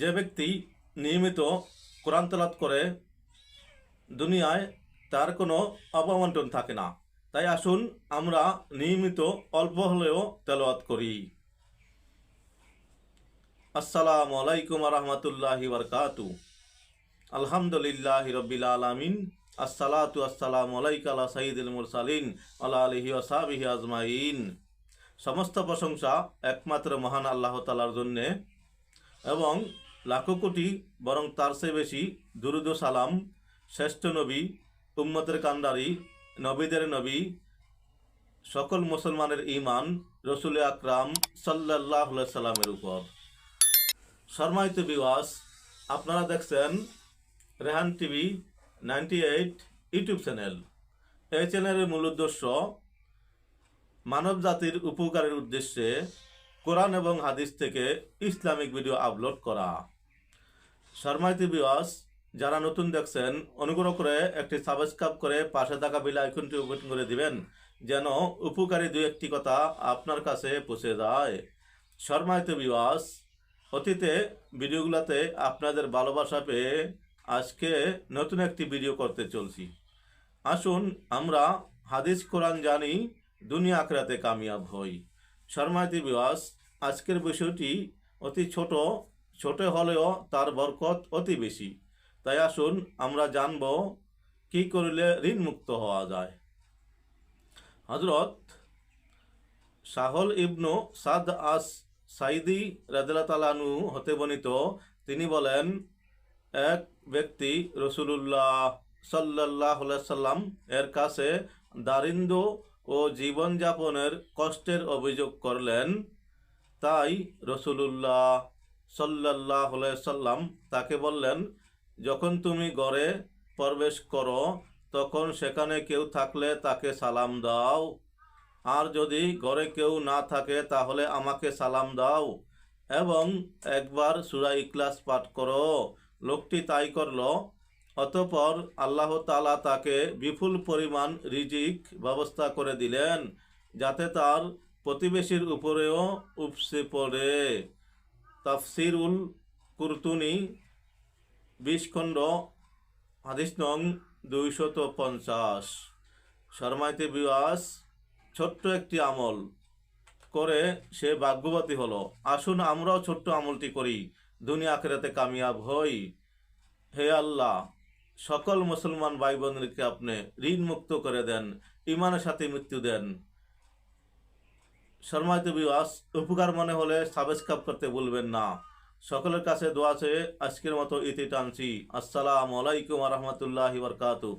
যে ব্যক্তি নিয়মিত কোরআন তলাত করে দুনিয়ায়, তার কোনো অবমন্টন থাকে না। তাই আসুন আমরা নিয়মিত অল্প হলেও তেলাওয়াত করি। আসসালামু আলাইকুম রহমতুল্লাহি বরকাতু আলহামদুলিল্লাহ রবিল আলমিন। আসসালাতু আসসালামু আলাইকা আলা সাইয়্যিদিল মুরসালিন আলা আলিহি আজমাইন। সমস্ত প্রশংসা একমাত্র মহান আল্লাহ তালার জন্যে এবং লাখো কোটি, বরং তার চেয়ে বেশি দুরুদ সালাম, শ্রেষ্ঠ নবী, উম্মতের কান্ডারি, নবীদের নবী, সকল মুসলমানের ইমান রসুল আকরাম সাল্লাহ সাল্লামের উপর। শর্মায়িত বিওয়াস আপনারা দেখছেন Rehan TV ninety eight YouTube channel. এই চ্যানেলের মূল উদ্দেশ্য মানব জাতির উপকারের উদ্দেশ্যে কোরআন এবং হাদিস থেকে ইসলামিক ভিডিও আপলোড করা। শর্মাইতি বিওয়াস যারা নতুন দেখছেন, অনুগ্রহ করে একটি সাবস্ক্রাইব করে পাশে থাকা বিল আইকনটি ওপেন করে দিবেন, যেন উপকারী দু একটি কথা আপনার কাছে পৌঁছে যায়। শর্মাইতি বিওয়াস অতীতে ভিডিওগুলোতে আপনাদের ভালোবাসা পেয়ে আজকে নতুন একটি ভিডিও করতে চলছি। আসুন আমরা হাদিস, কোরআন জানি, দুনিয়া আখরাতে কামিয়াব হই। শর্মাইতি বিওয়াস আজকের বিষয়টি অতি ছোট ছোট হলেও তার বরকত অতি বেশি। তাই আসুন, আমরা জানব কি করলে ঋণ মুক্ত হওয়া যায়। হজরত শাহল ইবনু সাদ আস সাইদি রাদিল্লা তালানু হতে বর্ণিত, তিনি বলেন, এক ব্যক্তি রসুলুল্লাহ সাল্লাহ সাল্লাম এর কাছে দারিন্দ ও জীবনযাপনের কষ্টের অভিযোগ করলেন, তাই রসুলুল্লাহ সাল্লাহ সাল্লাম তাকে বললেন, যখন তুমি গড়ে প্রবেশ করো, তখন সেখানে কেউ থাকলে তাকে সালাম দাও। আর যদি ঘরে কেউ না থাকে, তাহলে আমাকে সালাম দাও। এবং একবার সুরা ইকলাস পাঠ করো। লোকটি তাই করল। অতপর আল্লাহ তালা তাকে বিপুল পরিমাণ রিজিক ব্যবস্থা করে দিলেন, যাতে তার প্রতিবেশীর উপরেও উপসে পড়ে। তাফসিরুল কুরতুনি বিশ খণ্ড হাদিস নং দুইশত পঞ্চাশ। শর্মাইতে বিওয়াস ছোট্ট একটি আমল করে সে ভাগ্যবতী হলো। আসুন আমরাও ছোট্ট আমলটি করি, দুনিয়া আখেরাতে কামিয়াব হই। হে আল্লাহ, সকল মুসলমান ভাই বোনদেরকে আপনি ঋণ মুক্ত করে দেন ইমানের সাথে মৃত্যু দেন। শর্মায়িত বিবাস, উপকার মনে হলে সাবস্ক্রাইব করতে বলবেন না। সকলের কাছে দোয়া আছে আজকের মতো ইতি টানছি। আসসালামু আলাইকুম রহমতুল্লাহ বরকাতু